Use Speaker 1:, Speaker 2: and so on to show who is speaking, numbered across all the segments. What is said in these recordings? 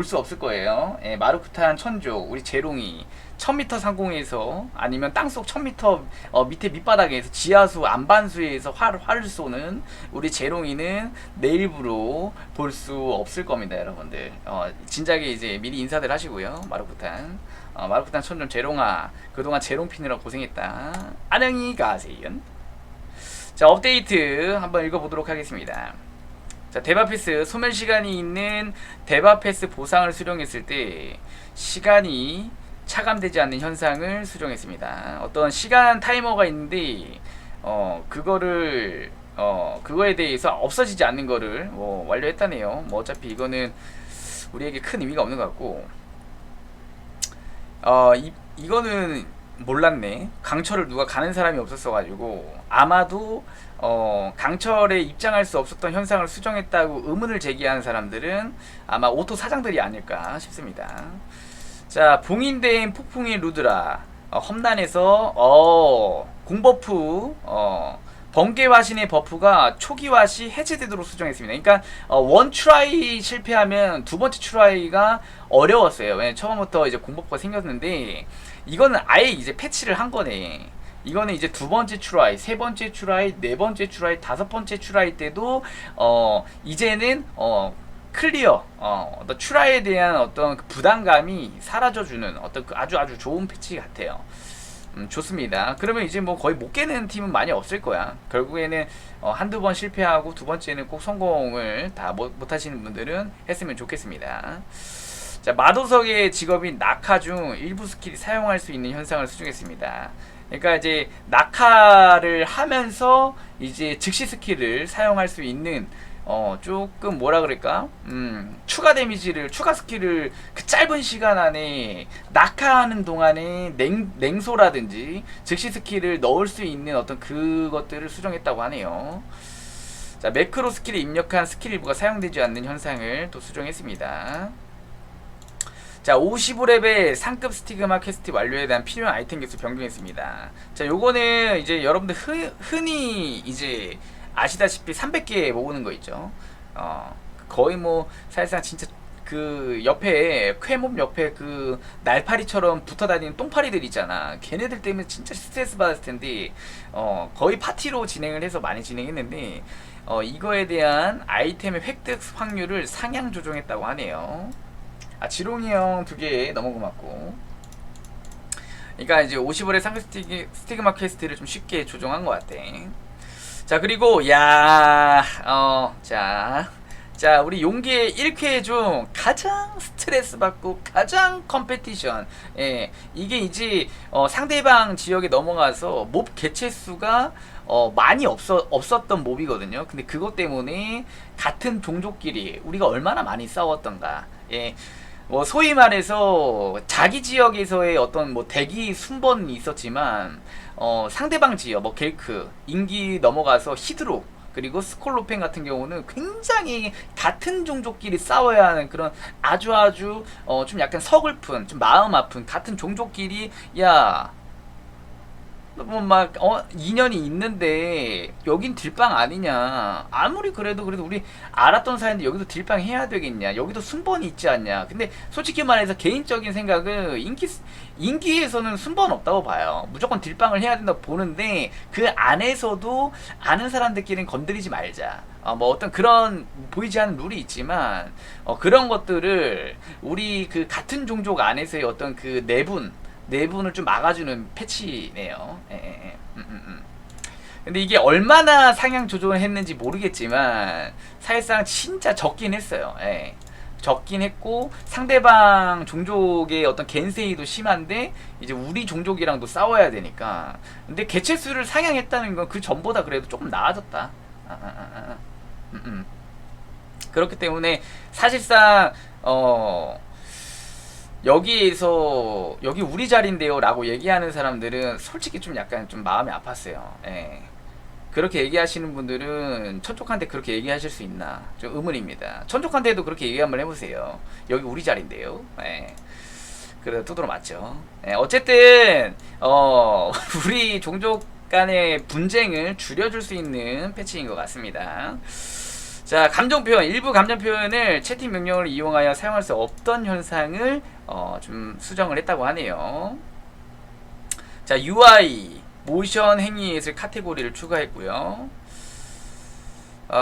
Speaker 1: 볼 수 없을 거예요. 예, 마루쿠탄 천조, 우리 제롱이 1000m 상공에서 아니면 땅속 1000m 어, 밑에 밑바닥에서 지하수 안반수에서 활, 활을 쏘는 우리 제롱이는 내일부로 볼 수 없을 겁니다, 여러분들. 어, 진작에 이제 미리 인사들 하시고요, 마루쿠탄. 어, 마루쿠탄 천조 제롱아, 그동안 제롱 피느라 고생했다. 안녕히 가세요. 자, 업데이트 한번 읽어보도록 하겠습니다. 자, 데바패스 소멸 시간이 있는 데바패스 보상을 수령했을 때 시간이 차감되지 않는 현상을 수령했습니다. 어떤 시간 타이머가 있는데 어 그거를 어 그거에 대해서 없어지지 않는 거를 뭐 완료했다네요. 뭐 어차피 이거는 우리에게 큰 의미가 없는 것 같고 어 이, 이거는 몰랐네. 강철을 누가 가는 사람이 없었어 가지고 아마도 어, 강철에 입장할 수 없었던 현상을 수정했다고 의문을 제기하는 사람들은 아마 오토 사장들이 아닐까 싶습니다. 자, 봉인된 폭풍의 루드라 어, 험난에서 어, 공버프 어, 번개 화신의 버프가 초기 화시 해제되도록 수정했습니다. 그러니까 어, 원 트라이 실패하면 두 번째 트라이가 어려웠어요. 왜냐면 처음부터 이제 공버프가 생겼는데 이거는 아예 이제 패치를 한 거네. 이거는 이제 두 번째 추라이, 세 번째 추라이, 네 번째 추라이, 다섯 번째 추라이 때도 어 이제는 어 클리어 어 어떤 추라이에 대한 어떤 그 부담감이 사라져주는 어떤 그 아주 아주 좋은 패치 같아요. 음, 좋습니다. 그러면 이제 뭐 거의 못 깨는 팀은 많이 없을 거야. 결국에는 어, 한두 번 실패하고 두 번째는 꼭 성공을 다못 하시는 분들은 했으면 좋겠습니다. 자, 마도석의 직업인 낙하 중 일부 스킬이 사용할 수 있는 현상을 수정했습니다. 그러니까 이제 낙하를 하면서 이제 즉시 스킬을 사용할 수 있는 어 조금 뭐라 그럴까 음 추가 데미지를 추가 스킬을 그 짧은 시간 안에 낙하하는 동안에 냉 냉소라든지 즉시 스킬을 넣을 수 있는 어떤 그것들을 수정했다고 하네요. 자 매크로 스킬에 입력한 스킬 일부가 사용되지 않는 현상을 또 수정했습니다. 자, 55렙의 상급 스티그마 퀘스트 완료에 대한 필요한 아이템 개수 변경했습니다. 자, 요거는 이제 여러분들 흔, 흔히 이제 아시다시피 300개 모으는 거 있죠. 어, 거의 뭐 사실상 진짜 그 옆에 쾌몸 옆에 그 날파리처럼 붙어 다니는 똥파리들 있잖아. 걔네들 때문에 진짜 스트레스 받았을 텐데 어 거의 파티로 진행을 해서 많이 진행했는데 어 이거에 대한 아이템의 획득 확률을 상향 조정했다고 하네요. 아 지롱이 형 두 개 너무 고맙고. 그러니까 이제 50원의 상급 스티그, 스티그마 퀘스트를 좀 쉽게 조정한 것 같아. 자 그리고 야어자 자 우리 용기의 1회 중 가장 스트레스 받고 가장 컴페티션 예 이게 이제 어, 상대방 지역에 넘어가서 몹 개체 수가 어, 많이 없어, 없었던 몹이거든요. 근데 그것 때문에 같은 종족끼리 우리가 얼마나 많이 싸웠던가. 예. 뭐 소위 말해서 자기 지역에서의 어떤 뭐 대기 순번이 있었지만 어 상대방 지역 뭐 겔크 인기 넘어가서 히드로 그리고 스콜로펜 같은 경우는 굉장히 같은 종족끼리 싸워야 하는 그런 아주 아주 어 좀 약간 서글픈 좀 마음 아픈 같은 종족끼리 야 뭐막 어 인연이 있는데 여긴 딜빵 아니냐. 아무리 그래도 그래도 우리 알았던 사이인데 여기도 딜빵 해야 되겠냐. 여기도 순번이 있지 않냐. 근데 솔직히 말해서 개인적인 생각은 인기 인기에서는 순번 없다고 봐요. 무조건 딜빵을 해야 된다고 보는데 그 안에서도 아는 사람들끼리는 건드리지 말자. 어, 뭐 어떤 그런 보이지 않는 룰이 있지만 어, 그런 것들을 우리 그 같은 종족 안에서의 어떤 그 내분 내분을 좀 막아주는 패치네요. 예, 예, 예. 음, 음, 음. 근데 이게 얼마나 상향 조정을 했는지 모르겠지만 사실상 진짜 적긴 했어요. 예. 적긴 했고 상대방 종족의 어떤 겐세이도 심한데 이제 우리 종족이랑도 싸워야 되니까 근데 개체 수를 상향했다는 건 그 전보다 그래도 조금 나아졌다. 아, 아, 아, 아. 음, 음. 그렇기 때문에 사실상 어 여기에서 여기 우리 자리인데요라고 얘기하는 사람들은 솔직히 좀 약간 좀 마음이 아팠어요. 예. 그렇게 얘기하시는 분들은 천족한테 그렇게 얘기하실 수 있나 좀 의문입니다. 천족한테도 그렇게 얘기 한번 해보세요. 여기 우리 자리인데요. 예. 그래 두드러 맞죠. 예. 어쨌든 어 우리 종족 간의 분쟁을 줄여줄 수 있는 패치인 것 같습니다. 자, 감정 표현. 일부 감정 표현을 채팅 명령을 이용하여 사용할 수 없던 현상을 어, 좀 수정을 했다고 하네요. 자, UI 모션 행위예술 카테고리를 추가했고요. 어,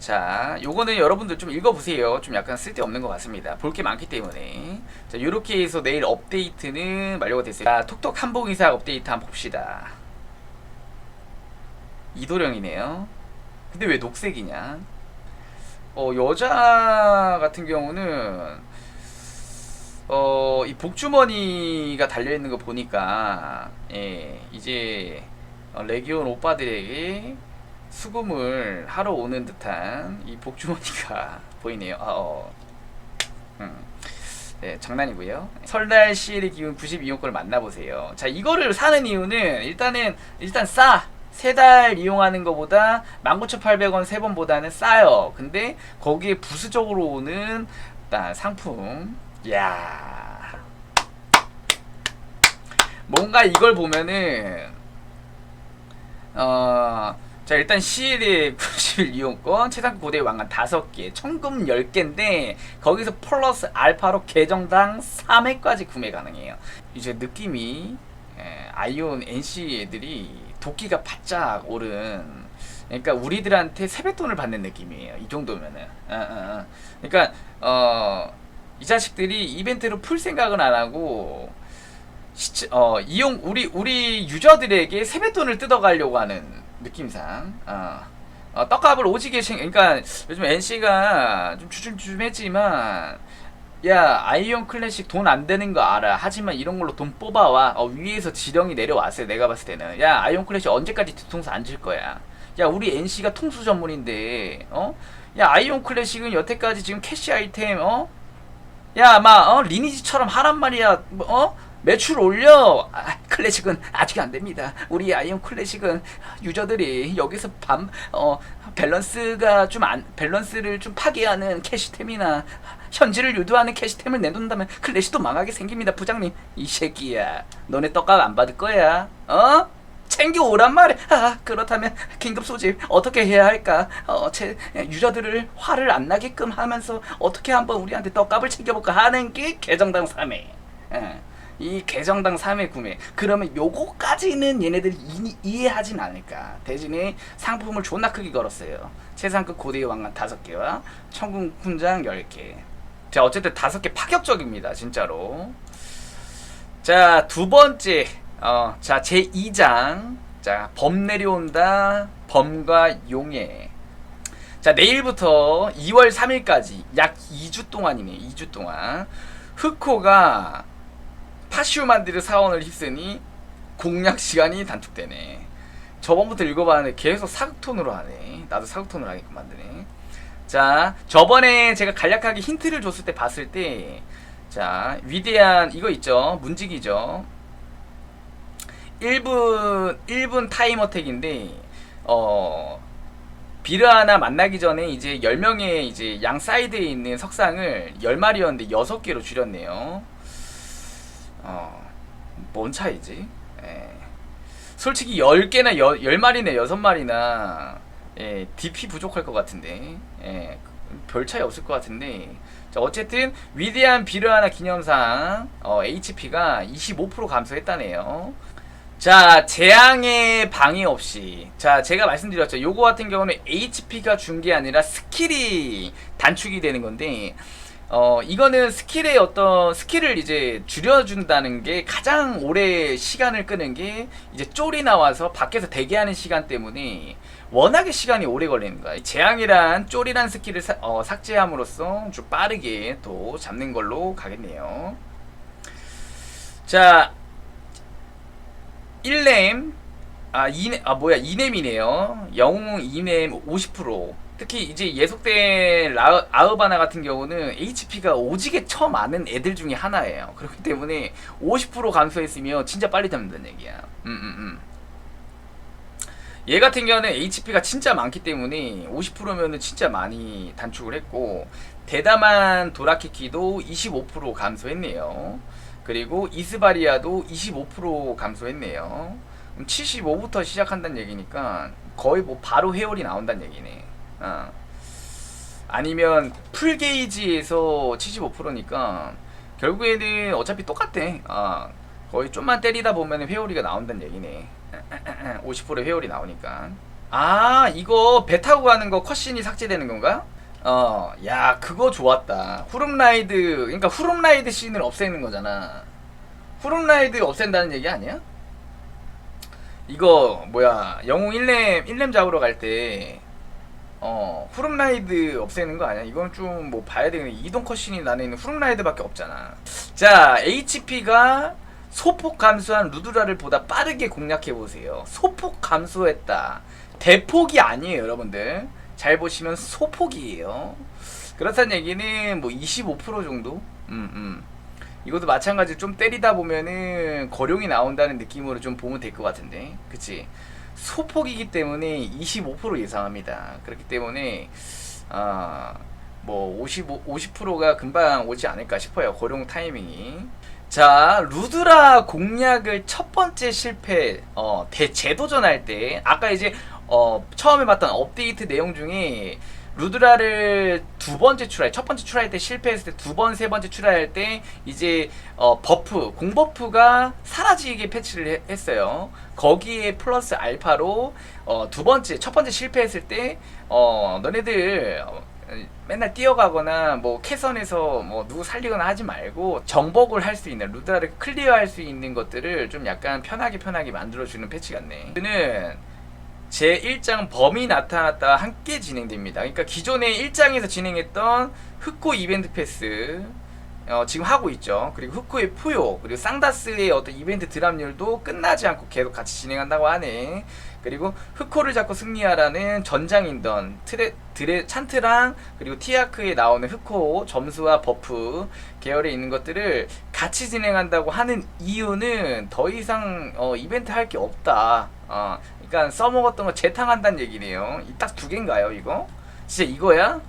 Speaker 1: 자, 요거는 여러분들 좀 읽어보세요. 좀 약간 쓸데없는 것 같습니다. 볼 게 많기 때문에. 자, 요렇게 해서 내일 업데이트는 완료가 됐어요. 자, 톡톡 한복 이사 업데이트 한번 봅시다. 이도령이네요. 근데 왜 녹색이냐? 어, 여자 같은 경우는 어, 이 복주머니가 달려 있는 거 보니까 예, 이제 어, 레기온 오빠들에게 수금을 하러 오는 듯한 이 복주머니가 보이네요. 아, 어. 음. 네, 장난이고요. 설날 CL의 기운 92용권을 만나보세요. 자, 이거를 사는 이유는 일단은 일단 싸. 세 달 이용하는 것보다 19,800원 세 번보다는 싸요. 근데 거기에 부수적으로 오는 일단 상품. 야. 뭔가 이걸 보면은 어, 자 일단 CL의 90일 이용권 최상 고대 왕관 5개 청금 10개인데 거기서 플러스 알파로 계정당 3회까지 구매 가능해요 이제 느낌이 에, 아이온 NC 애들이 도끼가 바짝 오른 그러니까 우리들한테 세뱃돈을 받는 느낌이에요. 이 정도면은. 어, 어, 어. 그러니까 어, 이 자식들이 이벤트로 풀 생각은 안 하고 시치, 어, 이용 우리 우리 유저들에게 세뱃돈을 뜯어가려고 하는 느낌상. 어, 어, 떡값을 오지게 챙 그러니까 요즘 NC가 좀 주춤주춤했지만 야 아이온 클래식 돈 안 되는 거 알아 하지만 이런 걸로 돈 뽑아와 어, 위에서 지령이 내려왔어요 내가 봤을 때는 야 아이온 클래식 언제까지 뒤통수 앉을 거야 야 우리 NC가 통수 전문인데 어? 야 아이온 클래식은 여태까지 지금 캐시 아이템 어? 야, 막, 어, 리니지처럼 하란 말이야, 뭐, 어? 매출 올려! 아, 클래식은 아직 안 됩니다. 우리 아이온 클래식은 유저들이 여기서 밤, 어, 밸런스가 좀 안, 밸런스를 좀 파괴하는 캐시템이나 현질을 유도하는 캐시템을 내놓는다면 클래식도 망하게 생깁니다, 부장님. 이 새끼야. 너네 떡값 안 받을 거야. 어? 챙겨 오란 말이야. 아, 그렇다면 긴급 소집 어떻게 해야 할까? 어, 제 유저들을 화를 안 나게끔 하면서 어떻게 한번 우리한테 떡값을 챙겨볼까 하는 게 계정당 3회. 예. 이 계정당 3회 구매. 그러면 요거까지는 얘네들이 이, 이 해하진 않을까. 대신에 상품을 존나 크게 걸었어요. 최상급 고대의 왕관 5개와 천궁 훈장 10개. 자, 어쨌든 5개 파격적입니다. 진짜로. 자, 두 번째. 어, 자, 제 2장. 자, 범 내려온다. 범과 용해. 자, 내일부터 2월 3일까지 약 2주 동안이네. 2주 동안. 흑호가 파슈만드르 사원을 휩쓰니 공략 시간이 단축되네. 저번부터 읽어봤는데 계속 사극톤으로 하네. 나도 사극톤으로 하게끔 만드네. 자, 저번에 제가 간략하게 힌트를 줬을 때 봤을 때, 자, 위대한 이거 있죠. 문직이죠. 1분 1분 타임 어택인데 어 비르 하나 만나기 전에 이제 10명의 이제 양 사이드에 있는 석상을 10마리였는데 6개로 줄였네요. 어, 뭔 차이지? 예. 솔직히 10개나 10마리나 6마리나 예, DP 부족할 것 같은데. 예. 별 차이 없을 것 같은데. 자, 어쨌든 위대한 비르 하나 기념상 어, HP가 25% 감소했다네요. 자, 재앙의 방해 없이. 자, 제가 말씀드렸죠. 요거 같은 경우는 HP가 준 게 아니라 스킬이 단축이 되는 건데, 어, 이거는 스킬의 어떤 스킬을 이제 줄여준다는 게 가장 오래 시간을 끄는 게 이제 쫄이 나와서 밖에서 대기하는 시간 때문에 워낙에 시간이 오래 걸리는 거야. 이 재앙이란 쫄이란 스킬을 사- 어, 삭제함으로써 좀 빠르게 또 잡는 걸로 가겠네요. 자, 1렘 아 2렘 아 뭐야 2렘이네요. 영웅 2렘 50% 특히 이제 예속된 라, 아으바나 같은 경우는 HP가 오지게 처 많은 애들 중에 하나예요. 그렇기 때문에 50% 감소했으면 진짜 빨리 잡는다는 얘기야. 음 음음 음, 얘 같은 경우는 HP가 진짜 많기 때문에 50%면은 진짜 많이 단축을 했고 대담한 도라키키도 25% 감소했네요 그리고 이스바리아도 25% 감소했네요. 75부터 시작한다는 얘기니까 거의 뭐 바로 회오리 나온다는 얘기네. 어. 아니면 풀 게이지에서 75%니까 결국에는 어차피 똑같대. 아, 거의 좀만 때리다 보면 회오리가 나온다는 얘기네. 50% 회오리 나오니까. 아, 이거 배 타고 가는 거 컷신이 삭제되는 건가? 어, 야, 그거 좋았다. 후룸라이드, 그러니까 후룸라이드 씬을 없애는 거잖아. 후룸라이드 없앤다는 얘기 아니야? 이거 뭐야 영웅 1렘 1렘 잡으러 갈 때 어, 후룸라이드 없애는 거 아니야? 이건 좀 뭐 봐야 되겠네. 이동 컷신이 나는 후룸라이드밖에 없잖아. 자, HP가 소폭 감소한 루드라를 보다 빠르게 공략해 보세요. 소폭 감소했다. 대폭이 아니에요, 여러분들. 잘 보시면 소폭이에요. 그렇다는 얘기는 뭐 25% 정도? 음, 음. 이것도 마찬가지로 좀 때리다 보면은 거룡이 나온다는 느낌으로 좀 보면 될 것 같은데. 그치? 소폭이기 때문에 25% 예상합니다. 그렇기 때문에, 아, 뭐 55, 50%가 금방 오지 않을까 싶어요. 고령 타이밍이. 자, 루드라 공략을 첫 번째 실패, 어, 대재도전할 때, 아까 이제, 어, 처음에 봤던 업데이트 내용 중에, 루드라를 두 번째 출하할, 첫 번째 출하할 때 실패했을 때 두 번, 세 번째 출하할 때, 이제, 어, 버프, 공버프가 사라지게 패치를 해- 했어요. 거기에 플러스 알파로, 어, 두 번째, 첫 번째 실패했을 때, 어, 너네들, 어, 맨날 뛰어가거나 뭐 캐선에서 뭐 누구 살리거나 하지 말고 정복을 할 수 있는 루드라를 클리어할 수 있는 것들을 좀 약간 편하게 편하게 만들어주는 패치 같네. 는제 1장 범이 나타났다 함께 진행됩니다. 그러니까 기존의 1장에서 진행했던 흑호 이벤트 패스 어, 지금 하고 있죠. 그리고 흑호의 푸요 그리고 쌍다스의 어떤 이벤트 드랍률도 끝나지 않고 계속 같이 진행한다고 하네. 그리고 흑호를 잡고 승리하라는 전장인던 트레, 드레, 찬트랑 그리고 티아크에 나오는 흑호 점수와 버프 계열에 있는 것들을 같이 진행한다고 하는 이유는 더 이상 어, 이벤트 할 게 없다. 어, 그러니까 써먹었던 거 재탕한다는 얘기네요. 딱 두 개인가요, 이거? 진짜 이거야?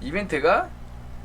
Speaker 1: 이벤트가?